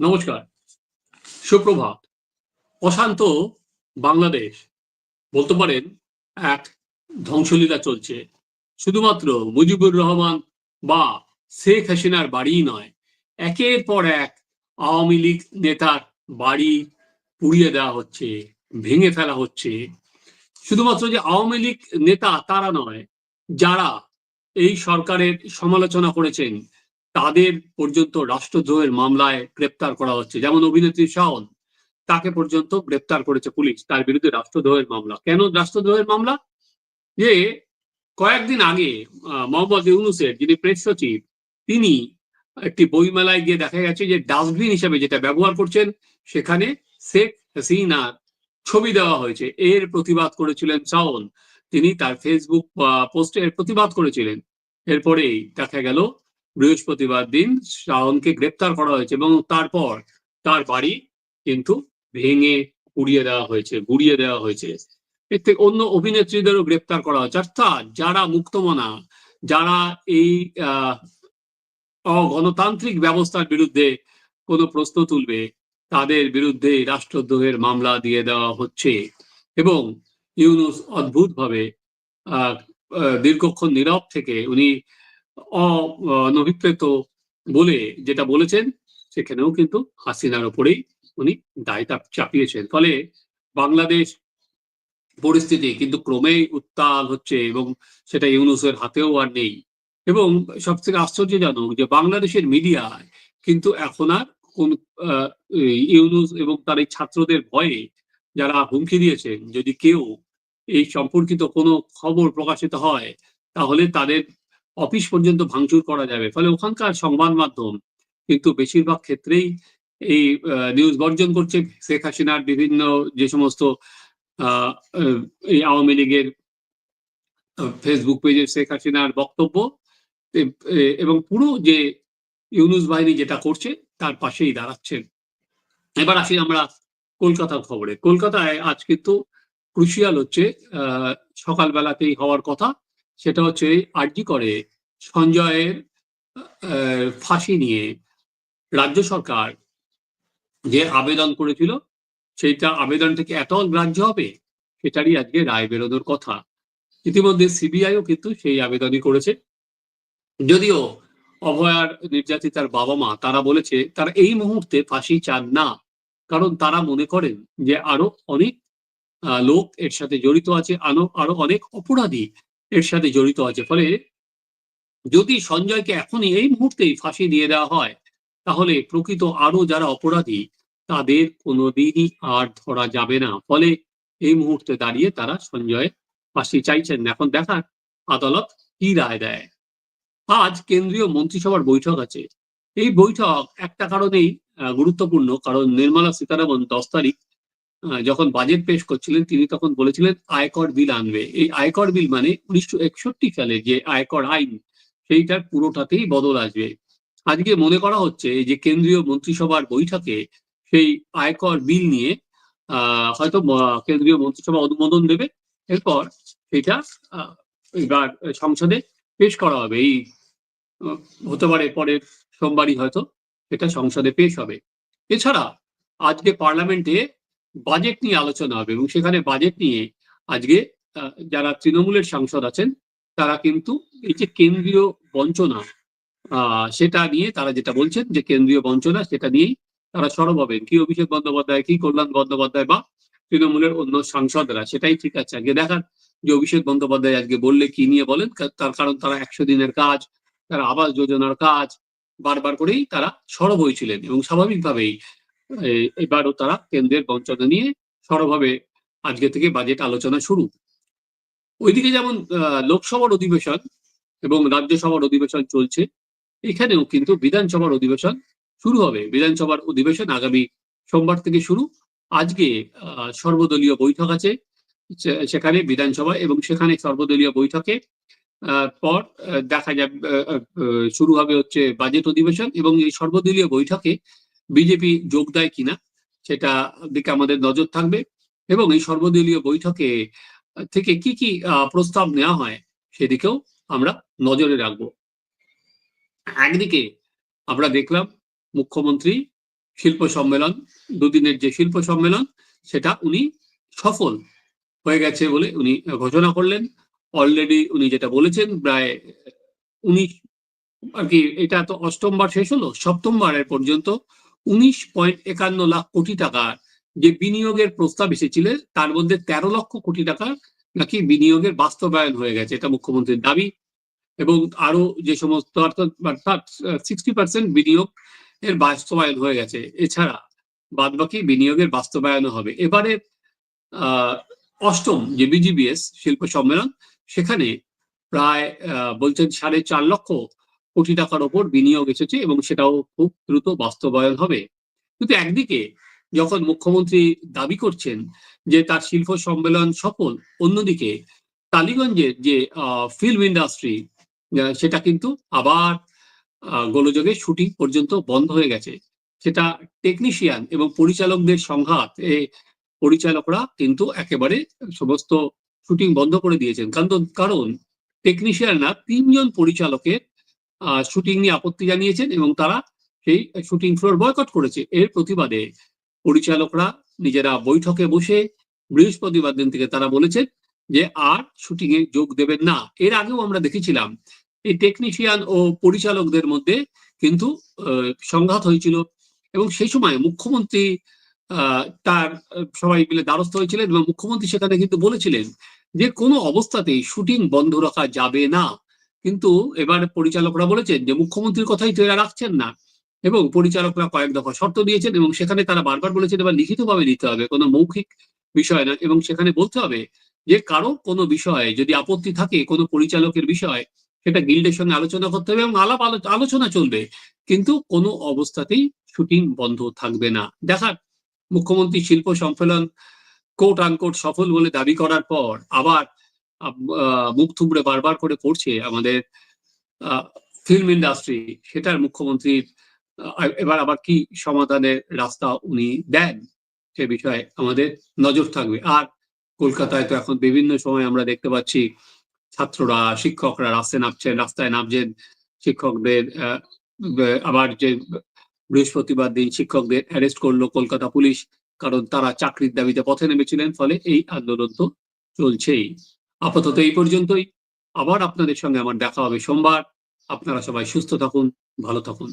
নমস্কার। সুপ্রভাত। অশান্ত বাংলাদেশ। বলতে পারেন, এক ধ্বংসলীলা চলছে। শুধুমাত্র মুজিবুর রহমান বা শেখ হাসিনার বাড়িই নয়, একের পর এক আওয়ামী লীগ নেতার বাড়ি পুড়িয়ে দেওয়া হচ্ছে, ভেঙে ফেলা হচ্ছে। শুধুমাত্র যে আওয়ামী লীগ নেতা তারা নয়, যারা এই সরকারের সমালোচনা করেছেন তাদের পর্যন্ত রাষ্ট্রদ্রোহের মামলায় গ্রেপ্তার করা হচ্ছে। যেমন অভিনেত্রী শাওন, তাকে পর্যন্ত গ্রেপ্তার করেছে পুলিশ। তার বিরুদ্ধে রাষ্ট্রদ্রোহের মামলা। কেন রাষ্ট্রদ্রোহের মামলা? যে কয়েকদিন আগে মোহাম্মদ ইউনুসের যিনি প্রেস সচিব, তিনি একটি বইমেলায় গিয়ে দেখা গেছে যে ডাস্টবিন হিসেবে যেটা ব্যবহার করছেন, সেখানে শেখ হাসিনার ছবি দেওয়া হয়েছে। এর প্রতিবাদ করেছিলেন শাওন। তিনি তার ফেসবুক পোস্টে প্রতিবাদ করেছিলেন। এরপরেই দেখা গেল বৃহস্পতিবার দিন শাওনকে গ্রেপ্তার করা হয়েছে এবং তারপর তার বাড়ি কিন্তু ভেঙে উড়িয়ে দেওয়া হয়েছে, গুড়িয়ে দেওয়া হয়েছে। এর থেকে অন্য অভিনেত্রীদেরও গ্রেপ্তার করা হয়েছে। অর্থাৎ যারা মুক্তমনা, যারা এই অগণতান্ত্রিক ব্যবস্থার বিরুদ্ধে কোনো প্রশ্ন তুলবে, তাদের বিরুদ্ধে রাষ্ট্রদ্রোহের মামলা দিয়ে দেওয়া হচ্ছে এবং ইউনুস অদ্ভুতভাবে দীর্ঘক্ষণ নীরব থেকে উনি অনভিপ্রেত বলে যেটা বলেছেন, সেখানেও কিন্তু হাসিনার ওপরেই উনি দায়টা চাপিয়েছেন। ফলে বাংলাদেশ পরিস্থিতি কিন্তু ক্রমেই উত্তাল হচ্ছে এবং সেটা ইউনুসের হাতেও আর নেই। এবং সবথেকে আশ্চর্যজনক যে বাংলাদেশের মিডিয়ায় কিন্তু এখন আর কোন ইউনুস এবং তার এই ছাত্রদের ভয়ে যারা হুমকি দিয়েছেন, যদি কেউ এই সম্পর্কিত কোনো খবর প্রকাশিত হয়, তাহলে তাদের অফিস পর্যন্ত ভাঙচুর করা যাবে। ফলে ওখানকার সংবাদ মাধ্যম কিন্তু বেশিরভাগ ক্ষেত্রেই এই নিউজ বর্জন করছে। শেখ হাসিনার বিভিন্ন যে সমস্ত এই আওয়ামী লীগের ফেসবুক পেজে শেখ হাসিনার বক্তব্য এবং পুরো যে ইউনুস বাহিনী যেটা করছে, তার পাশেই দাঁড়াচ্ছেন। এবার আসি আমরা কলকাতার খবরে। কলকাতায় আজ কিন্তু ক্রুশিয়াল হচ্ছে সকালবেলাতেই হওয়ার কথা। সেটা হচ্ছে আরজি করে সঞ্জয়ের ফাঁসি নিয়ে রাজ্য সরকার যে আবেদন করেছিল, সেইটা আবেদন থেকে এত গ্রাহ্য হবে, সেটারই আজকে রায় বেরোনোর কথা। ইতিমধ্যে সিবিআইও কিন্তু সেই আবেদনই করেছে। যদিও অভয়ার নির্যাতিতার বাবা মা, তারা বলেছে তারা এই মুহূর্তে ফাঁসি চান না, কারণ তারা মনে করেন যে আরও অনেক লোক এর সাথে জড়িত আছে, আরও আরও অনেক অপরাধী এর সাথে জড়িত আছে। ফলে যদি সঞ্জয়কে এখনই এই মুহূর্তেই ফাঁসি দিয়ে দেওয়া হয়, তাহলে প্রকৃত আরও যারা অপরাধী, তাদের কোনোদিনই আর ধরা যাবে না। ফলে এই মুহূর্তে দাঁড়িয়ে তারা সঞ্জয় ফাঁসি চাইছেন। এখন দেখার আদালত কি রায় দেয়? আজ কেন্দ্রীয় মন্ত্রিসভার বৈঠক আছে। এই বৈঠক একটা কারণেই গুরুত্বপূর্ণ। কারণ নির্মলা সীতারামন দশ তারিখ যখন বাজেট পেশ করছিলেন তিনি তখন বলেছিলেন আয়কর বিল আনবে। এই আয়কর বিল মানে উনিশশো একষট্টি সালে যে আয়কর আইন সেইটার পুরোটাতেই বদল আসবে। আজকে মনে করা হচ্ছে যে কেন্দ্রীয় মন্ত্রিসভার বৈঠকে সেই আয়কর বিল নিয়ে হয়তো কেন্দ্রীয় মন্ত্রিসভা অনুমোদন দেবে। এরপর আহ, এবার সংসদে পেশ করা হবে। এই হতে পারে পরের সোমবারই হয়তো এটা সংসদে পেশ হবে। এছাড়া আজকে পার্লামেন্টে বাজেট নিয়ে আলোচনা হবে এবং সেখানে বাজেট নিয়ে আজকে যারা তৃণমূলের সাংসদ আছেন, তারা কিন্তু এই যে কেন্দ্রীয় বঞ্চনা সেটা নিয়ে তারা যেটা বলছেন যে কেন্দ্রীয় বঞ্চনা, সেটা নিয়েই তারা সরব হবেন। কি অভিষেক বন্দ্যোপাধ্যায়, কি কল্যাণ বন্দ্যোপাধ্যায় বা তৃণমূলের অন্য সাংসদরা, সেটাই ঠিক আছে। আজকে দেখার যে অভিষেক বন্দ্যোপাধ্যায় আজকে বললে কি নিয়ে বলেন? তার কারণ তারা একশো দিনের কাজ, তারা আবাস যোজনার কাজ, বারবার করেই তারা সরব হয়েছিলেন এবং স্বাভাবিকভাবেই এবারও তারা কেন্দ্রের বঞ্চনা নিয়ে সরব হবে আজকে থেকে বাজেট আলোচনা শুরু। ওইদিকে যেমন লোকসভার অধিবেশন এবং রাজ্যসভার অধিবেশন চলছে, এখানেও কিন্তু বিধানসভার অধিবেশন শুরু হবে। বিধানসভার অধিবেশন আগামী সোমবার থেকে শুরু। আজকে সর্বদলীয় বৈঠক আছে সেখানে বিধানসভা এবং সেখানে সর্বদলীয় বৈঠকে পর দেখা যাবে শুরু হবে হচ্ছে বাজেট অধিবেশন এবং এই সর্বদলীয় বৈঠকে বিজেপি যোগ দেয় কিনা সেটা দিকে আমাদের নজর থাকবে। এবং এই সর্বদলীয় বৈঠকে থেকে কি কি প্রস্তাব নেওয়া হয় সেদিকেও আমরা নজরে রাখব। একদিকে আমরা দেখলাম মুখ্যমন্ত্রী শিল্প সম্মেলন, দুদিনের যে শিল্প সম্মেলন, সেটা উনি সফল হয়ে গেছে বলে উনি ঘোষণা করলেন। অলরেডি উনি যেটা বলেছেন প্রায় উনি আর কি, এটা তো অষ্টমবার শেষ হলো, সপ্তমবারের পর্যন্ত উনিশ পয়েন্ট একান্ন লাখ কোটি টাকার যে বিনিয়োগের প্রস্তাব এসেছিল তার মধ্যে তেরো লক্ষ কোটি টাকা নাকি বিনিয়োগের বাস্তবায়ন হয়ে গেছে, এটা মুখ্যমন্ত্রীর দাবি। এবং আরও যে সমস্ত অর্থাৎ সিক্সটি পার্সেন্ট বিনিয়োগ এর বাস্তবায়ন হয়ে গেছে। এছাড়া বাদবাকি বিনিয়োগের বাস্তবায়নও হবে। এবারে অষ্টম যে বিজিবিএস শিল্প সম্মেলন, সেখানে প্রায় বলছেন সাড়ে চার লক্ষ কোটি টাকার ওপর বিনিয়োগ এসেছে এবং সেটাও খুব দ্রুত বাস্তবায়ন হবে। কিন্তু একদিকে যখন মুখ্যমন্ত্রী দাবি করছেন যে তার শিল্প সম্মেলন সফল, অন্যদিকে টালিগঞ্জের যে ফিল্ম ইন্ডাস্ট্রি সেটা কিন্তু আবার গোলযোগে শুটিং পর্যন্ত বন্ধ হয়ে গেছে। সেটা টেকনিশিয়ান এবং পরিচালকদের সংঘাত, এ পরিচালকরা কিন্তু একেবারে সমস্ত শুটিং বন্ধ করে দিয়েছেন। কারণ কারণ টেকনিশিয়ানরা তিনজন পরিচালকের শুটিং নিয়ে আপত্তি জানিয়েছেন এবং তারা সেই শুটিং ফ্লোর বয়কট করেছে। এর প্রতিবাদে পরিচালকরা নিজেরা বৈঠকে বসে বৃহস্পতিবার দিন থেকে তারা বলেছেন যে, আর শুটিং এ যোগ দেবেন না। এর আগেও আমরা দেখেছিলাম, এই টেকনিশিয়ান ও পরিচালকদের মধ্যে কিন্তু সংঘাত হয়েছিল এবং সেই সময় মুখ্যমন্ত্রী তার, সবাই মিলে দ্বারস্থ হয়েছিলেন এবং মুখ্যমন্ত্রী সেখানে কিন্তু বলেছিলেন যে, কোনো অবস্থাতেই শুটিং বন্ধ রাখা যাবে না। কিন্তু এবার পরিচালকরা বলেছেন যে মুখ্যমন্ত্রীর কথাই তো এরা রাখছেন না। এবং পরিচালকরা কয়েক দফা শর্ত দিয়েছেন এবং সেখানে তারা বারবার বলেছেন এবার লিখিতভাবে দিতে হবে, কোনো মৌখিক বিষয় না এবং সেখানে বলতে হবে যে কারও কোনো বিষয়ে যদি আপত্তি থাকে কোনো পরিচালকের বিষয়, সেটা গিল্ডের সঙ্গে আলোচনা করতে হবে এবং আলাপ আলো- আলোচনা চলবে। কিন্তু কোনো অবস্থাতেই শুটিং বন্ধ থাকবে না। দেখার, মুখ্যমন্ত্রী শিল্প সম্মেলন কোট আনকোট সফল বলে দাবি করার পর আবার মুখ থুবড়ে বারবার করে পড়ছে আমাদের ফিল্ম ইন্ডাস্ট্রি সেটার মুখ্যমন্ত্রীর এবার আবার কি সমাধানের রাস্তা উনি দেন সে বিষয়ে আমাদের নজর থাকবে। আর কলকাতায় তো এখন বিভিন্ন সময় আমরা দেখতে পাচ্ছি ছাত্ররা, শিক্ষকরা রাস্তায় নামছেন রাস্তায় নামছেন শিক্ষকদের আবার যে বৃহস্পতিবার দিন শিক্ষকদের অ্যারেস্ট করল কলকাতা পুলিশ, কারণ তারা চাকরির দাবিতে পথে নেমেছিলেন, ফলে এই আন্দোলন তো চলছেই। আপাতত এই পর্যন্তই। আবার আপনাদের সঙ্গে আমার দেখা হবে সোমবার। আপনারা সবাই সুস্থ থাকুন, ভালো থাকুন।